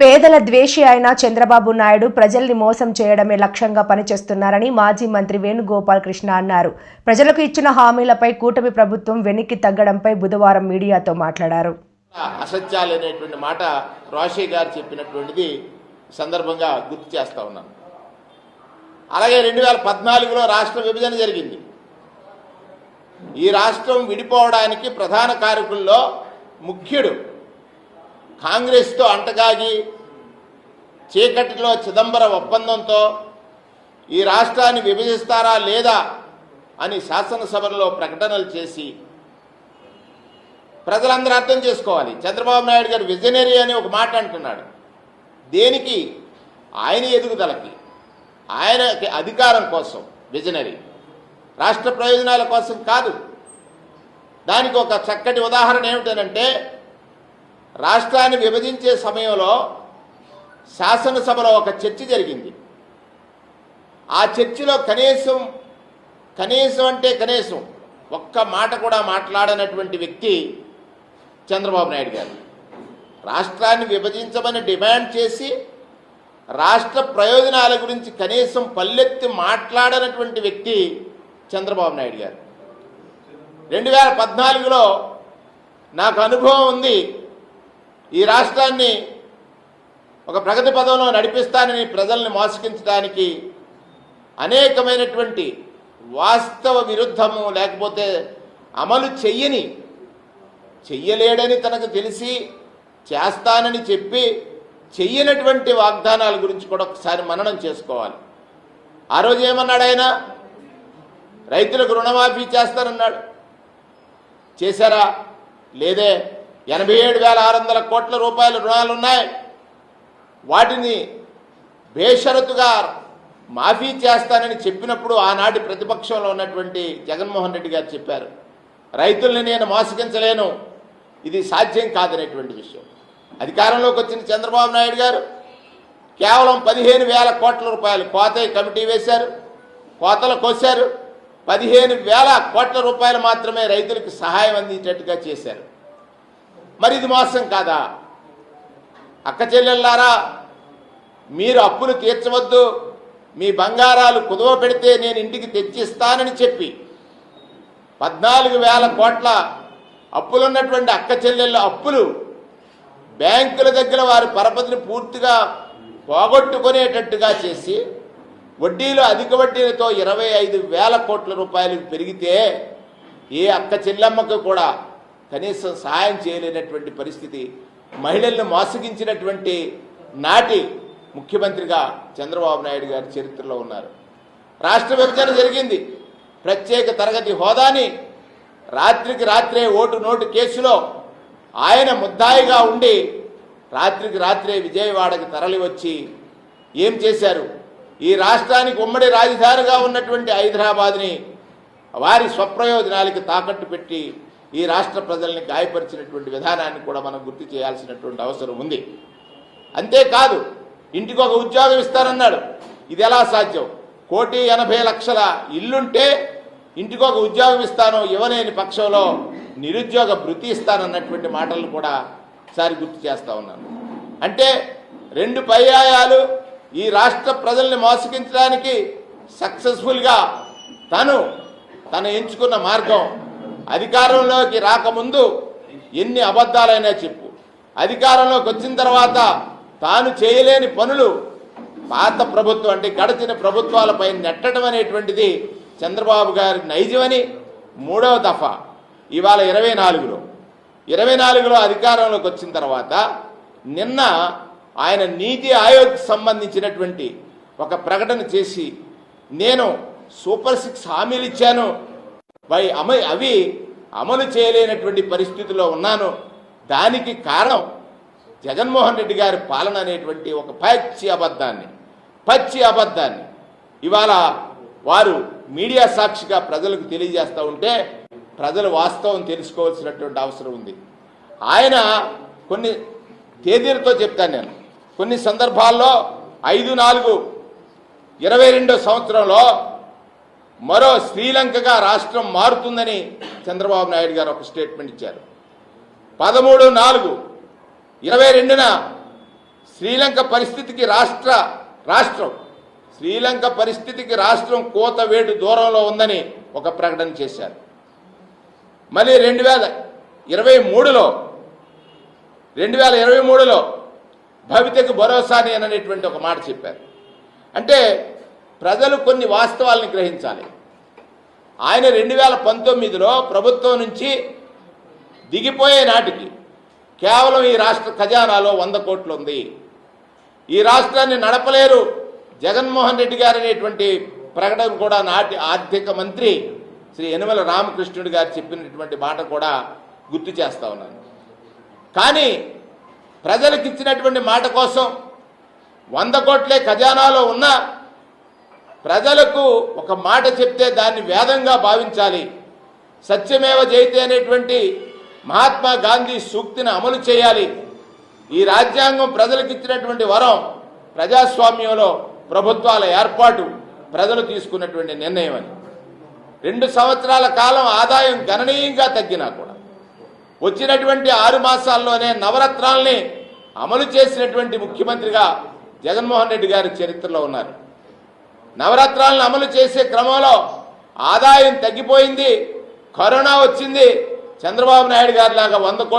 పేదల ద్వేషి అయిన చంద్రబాబు నాయుడు ప్రజల్ని మోసం చేయడమే లక్ష్యంగా పనిచేస్తున్నారని మాజీ మంత్రి వేణుగోపాల్ కృష్ణ అన్నారు. ప్రజలకు ఇచ్చిన హామీలపై కూటమి ప్రభుత్వం వెనక్కి తగ్గడంపై బుధవారం మీడియాతో మాట్లాడారు. అసత్యాలు అనేటువంటి మాట రోషి గారు చెప్పినటువంటిది సందర్భంగా గుర్తు చేస్తా ఉన్నాను. అలాగే రెండు వేల పద్నాలుగులో రాష్ట్ర విభజన జరిగింది. ఈ రాష్ట్రం విడిపోవడానికి ప్రధాన కారకుల్లో ముఖ్యుడు కాంగ్రెస్తో అంటగాగి చీకటిలో చిదంబరం ఒప్పందంతో ఈ రాష్ట్రాన్ని విభజిస్తారా లేదా అని శాసనసభలో ప్రకటనలు చేసి ప్రజలందరూ అర్థం చేసుకోవాలి. చంద్రబాబు నాయుడు గారు విజనరీ అని ఒక మాట అంటున్నాడు. దేనికి? ఆయన ఎదుగుదలకి. ఆయనకి అధికారం కోసం విజనరీ. రాష్ట్ర ప్రయోజనాల కోసం కాదు. దానికి ఒక చక్కటి ఉదాహరణ ఏమిటనంటే రాష్ట్రాన్ని విభజించే సమయంలో శాసనసభలో ఒక చర్చ జరిగింది. ఆ చర్చలో కనీసం కనీసం అంటే కనీసం ఒక్క మాట కూడా మాట్లాడనటువంటి వ్యక్తి చంద్రబాబు నాయుడు గారు. రాష్ట్రాన్ని విభజించమని డిమాండ్ చేసి రాష్ట్ర ప్రయోజనాల గురించి కనీసం పల్లెత్తి మాట్లాడనటువంటి వ్యక్తి చంద్రబాబు నాయుడు గారు. రెండు వేల పద్నాలుగులో నాకు అనుభవం ఉంది ఈ రాష్ట్రాన్ని ఒక ప్రగతి పదంలో నడిపిస్తానని ప్రజల్ని మోసగించడానికి అనేకమైనటువంటి వాస్తవ విరుద్ధము లేకపోతే అమలు చెయ్యని చెయ్యలేడని తనకు తెలిసి చేస్తానని చెప్పి చెయ్యనటువంటి వాగ్దానాల గురించి కూడా ఒకసారి మననం చేసుకోవాలి. ఆ రోజు ఏమన్నాడు ఆయన? రైతులకు రుణమాఫీ చేస్తానన్నాడు. చేశారా? లేదే. ఎనభై ఏడు వేల ఆరు వందల కోట్ల రూపాయల రుణాలు ఉన్నాయి వాటిని బేషరతుగా మాఫీ చేస్తానని చెప్పినప్పుడు ఆనాటి ప్రతిపక్షంలో ఉన్నటువంటి జగన్మోహన్ రెడ్డి గారు చెప్పారు. రైతుల్ని నేను మోసగించలేను. ఇది సాధ్యం కాదనేటువంటి విషయం. అధికారంలోకి వచ్చిన చంద్రబాబు నాయుడు గారు కేవలం పదిహేను వేల కోట్ల రూపాయలు కోత కమిటీ వేశారు. కోతలు కోశారు. పదిహేను వేల కోట్ల రూపాయలు మాత్రమే రైతులకు సహాయం అందించేట్టుగా చేశారు. మరి ఇది మోసం కాదా? అక్క చెల్లెళ్ళారా మీరు అప్పులు తీర్చవద్దు మీ బంగారాలు కుదవ పెడితే నేను ఇంటికి తెచ్చిస్తానని చెప్పి పద్నాలుగు వేల కోట్ల అప్పులున్నటువంటి అక్క చెల్లెళ్ళ అప్పులు బ్యాంకుల దగ్గర వారి పరపతిని పూర్తిగా పోగొట్టుకునేటట్టుగా చేసి వడ్డీలు అధిక వడ్డీలతో ఇరవై ఐదు వేల కోట్ల రూపాయలు పెరిగితే ఏ అక్క చెల్లెమ్మకు కూడా కనీసం సహాయం చేయలేనటువంటి పరిస్థితి మహిళలను మోసగించినటువంటి నాటి ముఖ్యమంత్రిగా చంద్రబాబు నాయుడు గారి చరిత్రలో ఉన్నారు. రాష్ట్ర విభజన జరిగింది. ప్రత్యేక తరగతి హోదాని రాత్రికి రాత్రే ఓటు నోటు కేసులో ఆయన ముద్దాయిగా ఉండి రాత్రికి రాత్రే విజయవాడకి తరలివచ్చి ఏం చేశారు? ఈ రాష్ట్రానికి ఉమ్మడి రాజధానిగా ఉన్నటువంటి హైదరాబాద్ని వారి స్వప్రయోజనాలకి తాకట్టు పెట్టి ఈ రాష్ట్ర ప్రజల్ని గాయపరిచినటువంటి విధానాన్ని కూడా మనం గుర్తు చేయాల్సినటువంటి అవసరం ఉంది. అంతేకాదు ఇంటికి ఒక ఉద్యోగం ఇస్తారన్నాడు ఇది ఎలా సాధ్యం? కోటి ఎనభై లక్షల ఇల్లుంటే ఇంటికి ఒక ఉద్యోగం ఇస్తాను ఇవ్వలేని పక్షంలో నిరుద్యోగ భృతి ఇస్తానన్నటువంటి మాటలను కూడా సారి గుర్తు చేస్తా ఉన్నాను. అంటే రెండు పర్యాయాలు ఈ రాష్ట్ర ప్రజల్ని మోసగించడానికి సక్సెస్ఫుల్గా తను తను ఎంచుకున్న మార్గం అధికారంలోకి రాకముందు ఎన్ని అబద్ధాలైనా చెప్పు. అధికారంలోకి వచ్చిన తర్వాత తాను చేయలేని పనులు పాత ప్రభుత్వం అంటే గడచిన ప్రభుత్వాలపై నెట్టడం అనేటువంటిది చంద్రబాబు గారి నైజమని మూడవ దఫా ఇవాళ ఇరవై నాలుగులో. ఇరవై నాలుగులో అధికారంలోకి వచ్చిన తర్వాత నిన్న ఆయన నీతి ఆయోగ్ సంబంధించినటువంటి ఒక ప్రకటన చేసి నేను సూపర్ సిక్స్ హామీలు ఇచ్చాను వై అమ అవి అమలు చేయలేనటువంటి పరిస్థితిలో ఉన్నాను. దానికి కారణం జగన్మోహన్ రెడ్డి గారి పాలన అనేటువంటి ఒక పచ్చి అబద్ధాన్ని పచ్చి అబద్ధాన్ని. ఇవాళ వారు మీడియా సాక్షిగా ప్రజలకు తెలియజేస్తూ ఉంటే ప్రజలు వాస్తవం తెలుసుకోవాల్సినటువంటి అవసరం ఉంది. ఆయన కొన్ని తేదీలతో చెప్తాను నేను. కొన్ని సందర్భాల్లో ఐదు నాలుగు ఇరవై సంవత్సరంలో మరో శ్రీలంకగా రాష్ట్రం మారుతుందని చంద్రబాబు నాయుడు గారు ఒక స్టేట్మెంట్ ఇచ్చారు. పదమూడు నాలుగు ఇరవై రెండున శ్రీలంక పరిస్థితికి రాష్ట్ర రాష్ట్రం శ్రీలంక పరిస్థితికి రాష్ట్రం కోత వేటు దూరంలో ఉందని ఒక ప్రకటన చేశారు. మళ్ళీ రెండు వేల ఇరవై మూడులో రెండు వేల ఇరవై మూడులో భవితకు భరోసాని అనేటువంటి ఒక మాట చెప్పారు. అంటే ప్రజలు కొన్ని వాస్తవాలను గ్రహించాలి. ఆయన రెండు వేల పంతొమ్మిదిలో ప్రభుత్వం నుంచి దిగిపోయే నాటికి కేవలం ఈ రాష్ట్ర ఖజానాలో వంద కోట్లు ఉంది ఈ రాష్ట్రాన్ని నడపలేరు జగన్మోహన్ రెడ్డి గారు అనేటువంటి ప్రకటన కూడా నాటి ఆర్థిక మంత్రి శ్రీ యనమల రామకృష్ణుడు గారు చెప్పినటువంటి మాట కూడా గుర్తు చేస్తా ఉన్నాను. కానీ ప్రజలకు ఇచ్చినటువంటి మాట కోసం వంద కోట్లే ఖజానాలో ఉన్న ప్రజలకు ఒక మాట చెప్తే దాన్ని వేదంగా భావించాలి. సత్యమేవ జయితే అనేటువంటి మహాత్మా గాంధీ సూక్తిని అమలు చేయాలి. ఈ రాజ్యాంగం ప్రజలకు ఇచ్చినటువంటి వరం ప్రజాస్వామ్యంలో ప్రభుత్వాల ఏర్పాటు ప్రజలు తీసుకున్నటువంటి నిర్ణయం అని రెండు సంవత్సరాల కాలం ఆదాయం గణనీయంగా తగ్గినా కూడా వచ్చినటువంటి ఆరు మాసాల్లోనే నవరత్నాల్ని అమలు చేసినటువంటి ముఖ్యమంత్రిగా జగన్మోహన్ రెడ్డి గారి చరిత్రలో ఉన్నారు. నవరత్నాలను అమలు చేసే క్రమంలో ఆదాయం తగ్గిపోయింది కరోనా వచ్చింది చంద్రబాబు నాయుడు గారి లాగా వంద కోట్లు